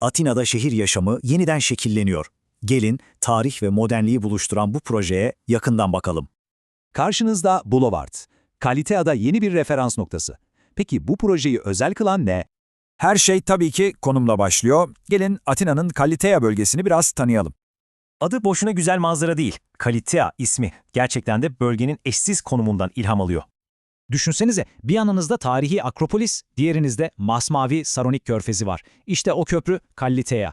Atina'da şehir yaşamı yeniden şekilleniyor. Gelin, tarih ve modernliği buluşturan bu projeye yakından bakalım. Karşınızda Boulevard. Kalitea'da yeni bir referans noktası. Peki bu projeyi özel kılan ne? Her şey tabii ki konumla başlıyor. Gelin Atina'nın Kalitea bölgesini biraz tanıyalım. Adı boşuna güzel manzara değil. Kalitea ismi gerçekten de bölgenin eşsiz konumundan ilham alıyor. Düşünsenize bir yanınızda tarihi Akropolis, diğerinizde masmavi Saronik Körfezi var. İşte o köprü Kallitea.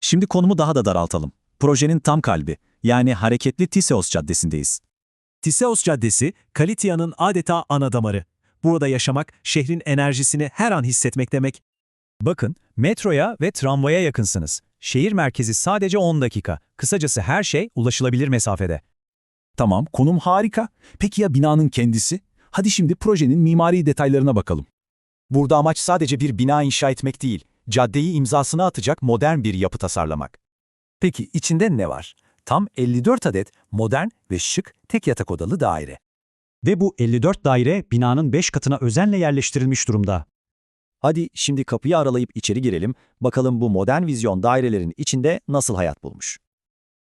Şimdi konumu daha da daraltalım. Projenin tam kalbi, yani hareketli Tiseos Caddesi'ndeyiz. Tiseos Caddesi, Kalitia'nın adeta ana damarı. Burada yaşamak, şehrin enerjisini her an hissetmek demek. Bakın, metroya ve tramvaya yakınsınız. Şehir merkezi sadece 10 dakika. Kısacası her şey ulaşılabilir mesafede. Tamam, konum harika. Peki ya binanın kendisi? Hadi şimdi projenin mimari detaylarına bakalım. Burada amaç sadece bir bina inşa etmek değil, caddeyi imzasını atacak modern bir yapı tasarlamak. Peki içinde ne var? Tam 54 adet modern ve şık tek yatak odalı daire. Ve bu 54 daire binanın 5 katına özenle yerleştirilmiş durumda. Hadi şimdi kapıyı aralayıp içeri girelim, bakalım bu modern vizyon dairelerin içinde nasıl hayat bulmuş.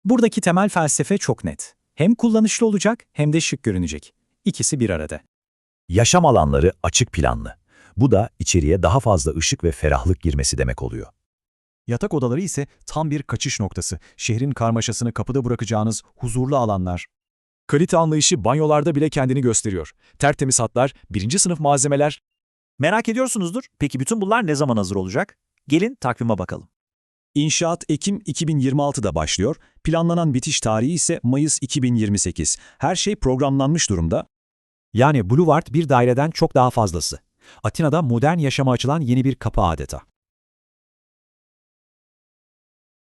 Buradaki temel felsefe çok net. Hem kullanışlı olacak hem de şık görünecek. İkisi bir arada. Yaşam alanları açık planlı. Bu da içeriye daha fazla ışık ve ferahlık girmesi demek oluyor. Yatak odaları ise tam bir kaçış noktası. Şehrin karmaşasını kapıda bırakacağınız huzurlu alanlar. Kalite anlayışı banyolarda bile kendini gösteriyor. Tertemiz hatlar, birinci sınıf malzemeler. Merak ediyorsunuzdur, peki bütün bunlar ne zaman hazır olacak? Gelin takvime bakalım. İnşaat Ekim 2026'da başlıyor. Planlanan bitiş tarihi ise Mayıs 2028. Her şey programlanmış durumda. Yani Boulevard bir daireden çok daha fazlası. Atina'da modern yaşama açılan yeni bir kapı adeta.